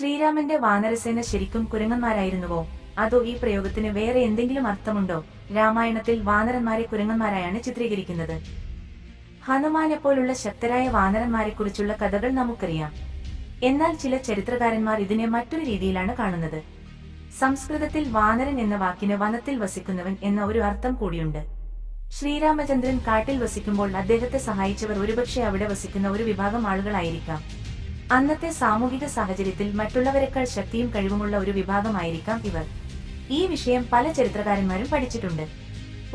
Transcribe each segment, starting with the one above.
ശ്രീരാമന്റെ വാനരസേന ശരിക്കും കുരങ്ങന്മാരായിരുന്നുവോ? അതോ ഈ പ്രയോഗത്തിന് വേറെ എന്തെങ്കിലും അർത്ഥമുണ്ടോ? രാമായണത്തിൽ വാനരന്മാരെ കുരങ്ങന്മാരായാണ് ചിത്രീകരിക്കുന്നത്. ഹനുമാനെപ്പോലുള്ള ശക്തരായ വാനരന്മാരെക്കുറിച്ചുള്ള കഥകൾ നമുക്കറിയാം. എന്നാൽ ചില ചരിത്രകാരന്മാർ ഇതിനെ മറ്റൊരു രീതിയിലാണ് കാണുന്നത്. സംസ്കൃതത്തിൽ വാനരൻ എന്ന വാക്കിന് വനത്തിൽ വസിക്കുന്നവൻ എന്ന ഒരു അർത്ഥം കൂടിയുണ്ട്. ശ്രീരാമചന്ദ്രൻ കാട്ടിൽ വസിക്കുമ്പോൾ അദ്ദേഹത്തെ സഹായിച്ചവർ ഒരുപക്ഷെ അവിടെ വസിക്കുന്ന ഒരു വിഭാഗം ആളുകളായിരിക്കാം. അന്നത്തെ സാമൂഹിക സാഹചര്യത്തിൽ മറ്റുള്ളവരെക്കാൾ ശക്തിയും കഴിവുമുള്ള ഒരു വിഭാഗമായിരിക്കാം ഇവർ. ഈ വിഷയം പല ചരിത്രകാരന്മാരും പഠിച്ചിട്ടുണ്ട്.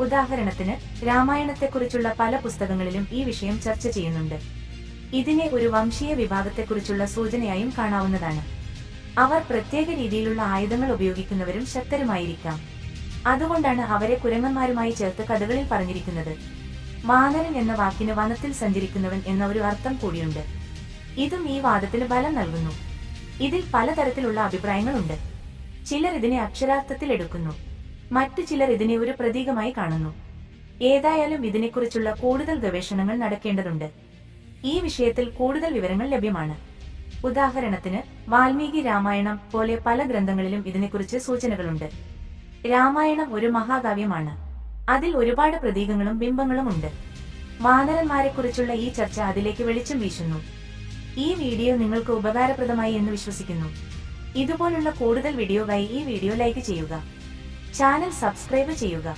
ഉദാഹരണത്തിന് രാമായണത്തെക്കുറിച്ചുള്ള പല പുസ്തകങ്ങളിലും ഈ വിഷയം ചർച്ച ചെയ്യുന്നുണ്ട്. ഇതിനെ ഒരു വംശീയ വിഭാഗത്തെക്കുറിച്ചുള്ള സൂചനയായും കാണാവുന്നതാണ്. അവർ പ്രത്യേക രീതിയിലുള്ള ആയുധങ്ങൾ ഉപയോഗിക്കുന്നവരും ശക്തരുമായിരിക്കാം. അതുകൊണ്ടാണ് അവരെ കുരങ്ങന്മാരുമായി ചേർത്ത് കഥകളിൽ പറഞ്ഞിരിക്കുന്നത്. മാനരൻ എന്ന വാക്കിന് വനത്തിൽ സഞ്ചരിക്കുന്നവൻ എന്ന ഒരു അർത്ഥം കൂടിയുണ്ട്. ഇതും ഈ വാദത്തിന് ബലം നൽകുന്നു. ഇതിൽ പലതരത്തിലുള്ള അഭിപ്രായങ്ങളുണ്ട്. ചിലർ ഇതിനെ അക്ഷരാർത്ഥത്തിൽ എടുക്കുന്നു. മറ്റു ചിലർ ഇതിനെ ഒരു പ്രതീകമായി കാണുന്നു. ഏതായാലും ഇതിനെക്കുറിച്ചുള്ള കൂടുതൽ ഗവേഷണങ്ങൾ നടക്കേണ്ടതുണ്ട്. ഈ വിഷയത്തിൽ കൂടുതൽ വിവരങ്ങൾ ലഭ്യമാണ്. ഉദാഹരണത്തിന് വാൽമീകി രാമായണം പോലെ പല ഗ്രന്ഥങ്ങളിലും ഇതിനെക്കുറിച്ച് സൂചനകളുണ്ട്. രാമായണം ഒരു മഹാകാവ്യമാണ്. അതിൽ ഒരുപാട് പ്രതീകങ്ങളും ബിംബങ്ങളും ഉണ്ട് വാനരന്മാരെക്കുറിച്ചുള്ള ഈ ചർച്ച അതിലേക്ക് വെളിച്ചം വീശുന്നു. ഈ വീഡിയോ നിങ്ങൾക്ക് ഉപകാരപ്രദമായി എന്ന് വിശ്വസിക്കുന്നു. ഇതുപോലുള്ള കൂടുതൽ വീഡിയോകൾ ഈ വീഡിയോ ലൈക്ക് ചെയ്യുക. ചാനൽ സബ്സ്ക്രൈബ് ചെയ്യുക.